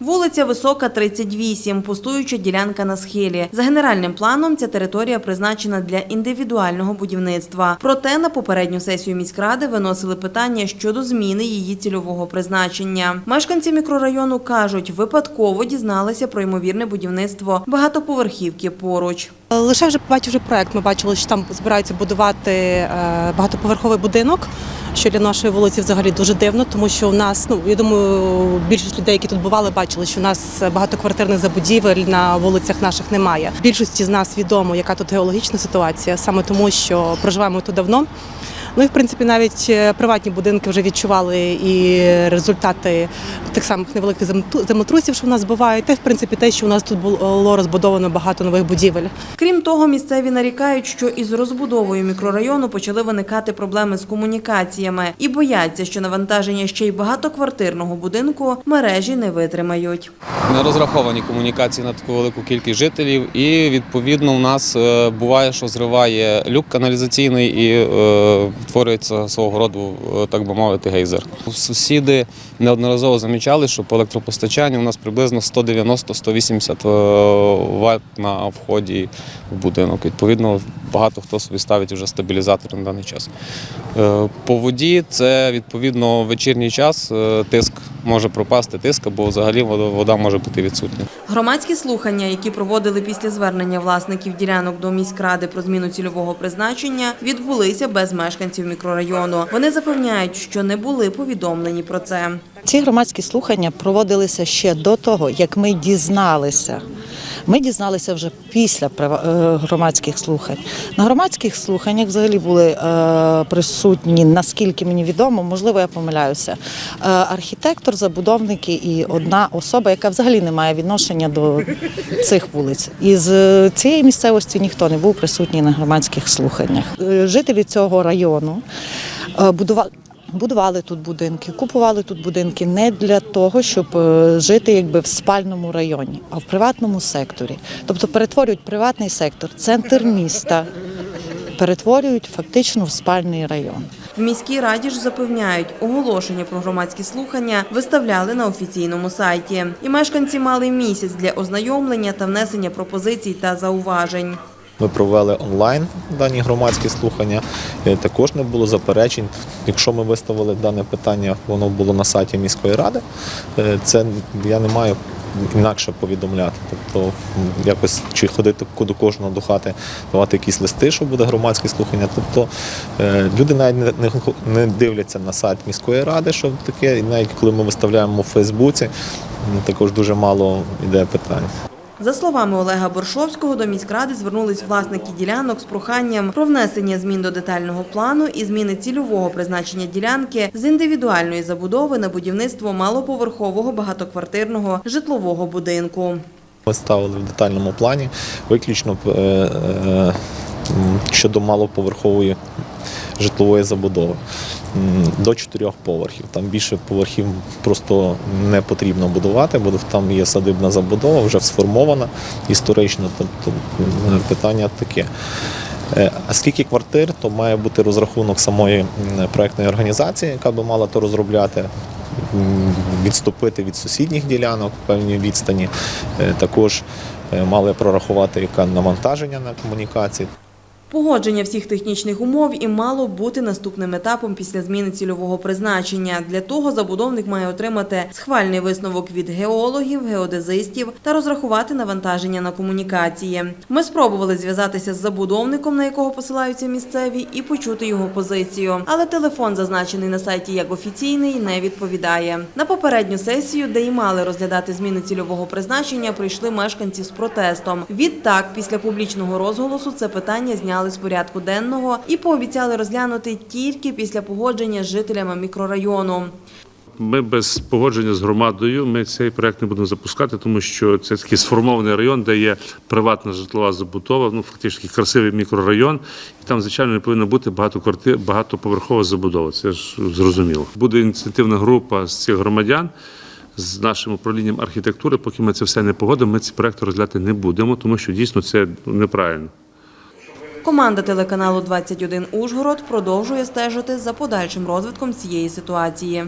Вулиця Висока, 38, пустуюча ділянка на схилі. За генеральним планом ця територія призначена для індивідуального будівництва. Проте на попередню сесію міськради виносили питання щодо зміни її цільового призначення. Мешканці мікрорайону кажуть, випадково дізналися про ймовірне будівництво багатоповерхівки поруч. Лише вже побачивши проект, ми бачили, що там збираються будувати е, багатоповерховий будинок, що для нашої вулиці взагалі дуже дивно, тому що у нас, ну я думаю, більшість людей, які тут бували, бачили, що у нас багатоквартирних забудівель на вулицях наших немає. Більшості з нас відомо, яка тут геологічна ситуація, саме тому, що проживаємо тут давно. Ну і в принципі навіть е, приватні будинки вже відчували і результати тих самих невеликих землетру- землетрусів, що в нас бувають, та й в принципі те, що у нас тут було розбудовано багато нових будівель. Крім того, місцеві нарікають, що із розбудовою мікрорайону почали виникати проблеми з комунікаціями і бояться, що навантаження ще й багатоквартирного будинку мережі не витримають. не розраховані комунікації на таку велику кількість жителів, і відповідно у нас е, буває, що зриває люк каналізаційний і е, творюється свого роду, е, так би мовити, гейзер. Сусіди неодноразово замічали, що по електропостачанню у нас приблизно 190-180 е, Вт на вході в будинок. Відповідно, багато хто собі ставить вже стабілізатор на даний час. Е, По воді це відповідно вечірній час е, тиск може пропасти, тиск або взагалі вода, вода може бути відсутня. Громадські слухання, які проводили після звернення власників ділянок до міськради про зміну цільового призначення, відбулися без мешканців мікрорайону. Вони запевняють, що не були повідомлені про це. Ці громадські слухання проводилися ще до того, як ми дізналися. Ми дізналися вже після е, громадських слухань. На громадських слуханнях взагалі були е, присутні, наскільки мені відомо, можливо, я помиляюся. е, Архітектор, забудовники і одна особа, яка взагалі не має відношення до цих вулиць. Із цієї місцевості ніхто не був присутній на громадських слуханнях. Жителі цього району будували. Будували тут будинки, купували тут будинки не для того, щоб е, жити якби в спальному районі, а в приватному секторі. Тобто перетворюють приватний сектор, центр міста, перетворюють фактично в спальний район. В міській раді ж запевняють, оголошення про громадські слухання виставляли на офіційному сайті. І мешканці мали місяць для ознайомлення та внесення пропозицій та зауважень. Ми провели онлайн дані громадські слухання. Е, Також не було заперечень. Якщо ми виставили дане питання, воно було на сайті міської ради. е, Це я не маю інакше повідомляти. Тобто якось чи ходити до кожного до хати, давати якісь листи, що буде громадське слухання. Тобто е, люди навіть не, не, дивляться на сайт міської ради, що таке, і навіть коли ми виставляємо в Фейсбуці, також дуже мало йде питань. За словами Олега Боршовського, до міськради звернулись власники ділянок з проханням про внесення змін до детального плану і зміни цільового призначення ділянки з індивідуальної забудови на будівництво малоповерхового багатоквартирного житлового будинку. Ми ставили в детальному плані виключно е, е, щодо малоповерхової житлової забудови до чотирьох поверхів. Там більше поверхів просто не потрібно будувати, бо там є садибна забудова, вже сформована історично. Тобто питання таке. Е, А скільки квартир, то має бути розрахунок самої проектної організації, яка би мала то розробляти, відступити від сусідніх ділянок в певній відстані. Е, Також е, мали прорахувати яке навантаження на комунікації. Погодження всіх технічних умов і мало бути наступним етапом після зміни цільового призначення. Для того забудовник має отримати схвальний висновок від геологів, геодезистів та розрахувати навантаження на комунікації. Ми спробували зв'язатися з забудовником, на якого посилаються місцеві, і почути його позицію. Але телефон, зазначений на сайті як офіційний, не відповідає. На попередню сесію, де й мали розглядати зміну цільового призначення, прийшли мешканці з протестом. Відтак, після публічного розголосу, це питання зняли з порядку денного і пообіцяли розглянути тільки після погодження з жителями мікрорайону. Ми без погодження з громадою ми цей проект не будемо запускати, тому що це такий сформований район, де є приватна житлова забудова, ну фактично красивий мікрорайон, і там, звичайно, не повинно бути багато квартир, багатоповерхова забудова. Це ж зрозуміло. Буде ініціативна група з цих громадян. З нашим управлінням архітектури, поки ми це все не погодимо, ми ці проекти розглядати не будемо, тому що дійсно це неправильно. Команда телеканалу 21 Ужгород продовжує стежити за подальшим розвитком цієї ситуації.